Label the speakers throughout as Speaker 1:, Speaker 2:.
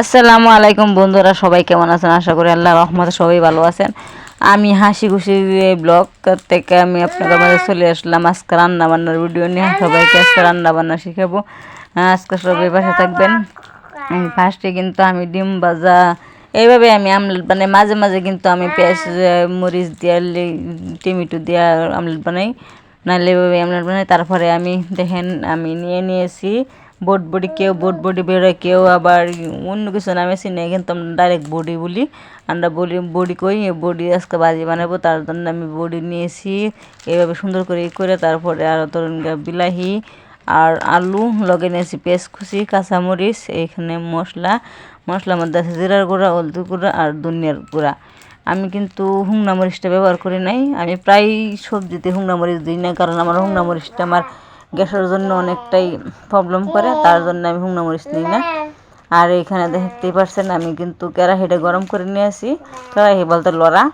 Speaker 1: আসসালামু আলাইকুম বন্ধুরা, সবাই কেমন আছেন? আশা করি আল্লাহ রহমতে সবাই ভালো আছেন। আমি হাসি খুশি ব্লগ থেকে আমি আপনাদের মাঝে চলে আসলাম। আজকে রান্না বান্নার ভিডিও নিয়ে সবাইকে আজকে রান্না বান্না শিখাবো। আজকে সবাই পাশে থাকবেন। ফার্স্টে কিন্তু আমি ডিম ভাজা, এইভাবে আমি আমলেট বানাই। মাঝে মাঝে কিন্তু আমি পেঁয়াজ মরিচ দিয়ে টমেটো দিয়ে আমলেট বানাই। নাহলে এইভাবে আমলেট বানাই। তারপরে আমি দেখেন, আমি নিয়ে নিয়েছি বোট বডি, কেউ বোট বডি বেরোয়, কেউ আবার অন্য কিছু নামে চিনে, কিন্তু আমরা ডাইরেক্ট বডি বলি। আমরা বলি বডি কই? বডি আজকে বাজি বানাবো। তার জন্য আমি বডি নিয়েছি এইভাবে সুন্দর করে ই করে, তারপরে আর ধরুন বিলাহি আর আলু লগে নিয়েছি পেঁয়াজ কুচি কাঁচামরিচ এইখানে মশলা। মশলার মধ্যে আছে জিরার গুঁড়া, হলদি গুঁড়া আর ধনিয়ার গুঁড়া। আমি কিন্তু হুংনা মরিচটা ব্যবহার করি নাই। আমি প্রায় সবজিতে হুংনা মরিচ দিই না, কারণ আমার হুংনা মরিচটা আমার গ্যাসের জন্য অনেকটাই প্রবলেম করে, তার জন্য আমি হুংনা মরিচ নিই না। আর এখানে দেখতেই পারছেন, আমি কিন্তু কেরাহিটা গরম করে নিয়ে আসি। কেরাহি বলতে লড়া।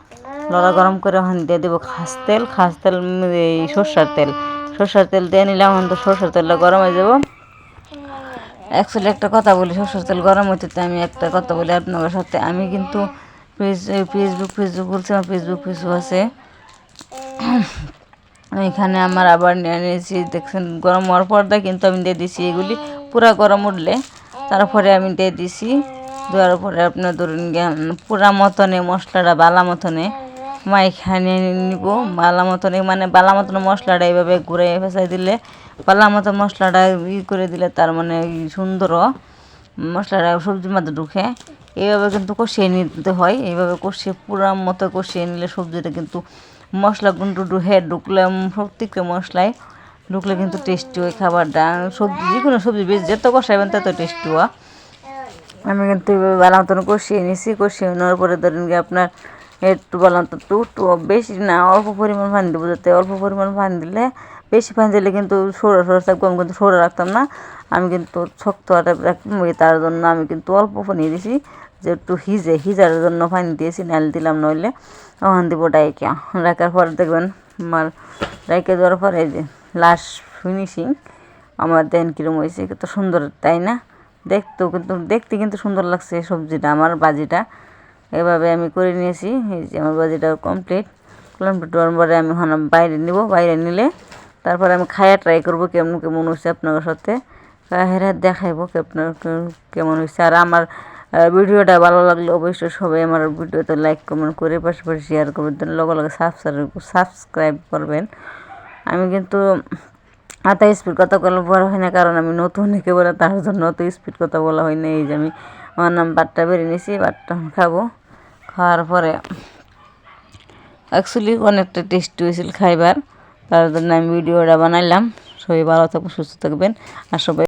Speaker 1: লড়া গরম করে ওখানে দিয়ে দেবো খাস তেল খাস তেল এই সর্ষার তেল। সর্ষার তেল দিয়ে নিলাম এখন তো সর্ষার তেলটা গরম হয়ে যাব। অ্যাকচুয়ালি একটা কথা বলি, সরষের তেল গরম হইতে তো আমি একটা কথা বলি আপনাদের সাথে। আমি কিন্তু ফেসবুক ফেসবুক বলছি, আমার ফেসবুক ফেসবুক আছে। এখানে আমার আবার নিয়ে নিয়েছি, দেখছেন, গরম হওয়ার পর দিয়ে কিন্তু আমি দিয়ে দিছি এগুলি। পুরা গরম উঠলে, তারপরে আমি দিয়ে দিছি দেওয়ার পরে আপনার ধরুন পুরা মতনে মশলাটা বালা মতনে মাইখানে নিব, বালা মতনে মানে বালা মতন মশলাটা এইভাবে ঘুরে ফেসাই দিলে, বালা মতো মশলাটা ই করে দিলে তার মানে সুন্দর মশলাটা সবজির মধ্যে ঢুকে। এইভাবে কিন্তু কষিয়ে নিতে হয়, এইভাবে কষিয়ে পুরা মতো কষিয়ে নিলে সবজিটা কিন্তু মশলা কিন্তু ঢুকে ঢুকলে উম, প্রত্যেকটা মশলায় ঢুকলে কিন্তু টেস্টি হয় খাবারটা। সবজি যে কোনো সবজি বেশ যত কষাইবেন তত টেস্টি হয়। আমি কিন্তু ভালো মতন কষিয়ে নিছি, কষিয়ে নেওয়ার পরে ধরেন গিয়ে আপনার একটু ভালো মতো একটু একটু বেশি না, অল্প পরিমাণ পানি দেবো যাতে অল্প পরিমাণ পানি দিলে, বেশি পানি দিলে কিন্তু সরা সরা থাকব, আমি কিন্তু সরা রাখতাম না। আমি কিন্তু শক্ত ওই তার জন্য আমি কিন্তু অল্প পানি দিয়েছি যে একটু হিজে, হিজার জন্য পানি দিয়েছি, নাল দিলাম নইলে। ওখান দিব ডাইকে। রাখার পর দেখবেন আমার ডাইকে দেওয়ার পরে যে লাস্ট ফিনিশিং আমার দেন কীরকম হয়েছে, কত সুন্দর, তাই না? দেখতেও কিন্তু, দেখতে কিন্তু সুন্দর লাগছে সবজিটা, আমার বাজিটা। এভাবে আমি করে নিয়েছি, এই যে আমার বাজিটা কমপ্লিট কমপ্লিট হওয়ার পরে আমি এখন বাইরে নিব, বাইরে নিলে তারপরে আমি খায়া ট্রাই করব কেমন কেমন হয়েছে আপনার সাথে। হেরা দেখাইবো আপনার কেমন হয়েছে। আর আমার ভিডিওটা ভালো লাগলে অবশ্যই সবাই আমার ভিডিওতে লাইক কমেন্ট করে পাশাপাশি শেয়ার করবেন। লগে লগে সাবস্ক্রাইব সাবস্ক্রাইব করবেন। আমি কিন্তু এত স্পিড কথা বলা বড় হয় না, কারণ আমি নতুন একেবারে, তার জন্য অত স্পিড কথা বলা হয় না। এই যে আমি, আমার নাম বাটটা বেরিয়ে নিয়েছি, বাটটা খাব। খাওয়ার পরে অ্যাকচুয়ালি অনেকটা টেস্টি হয়েছিল খাইবার। তার জন্য আমি ভিডিওটা বানাইলাম। সবাই ভালো থাকবেন, সুস্থ থাকবেন। আর সবাই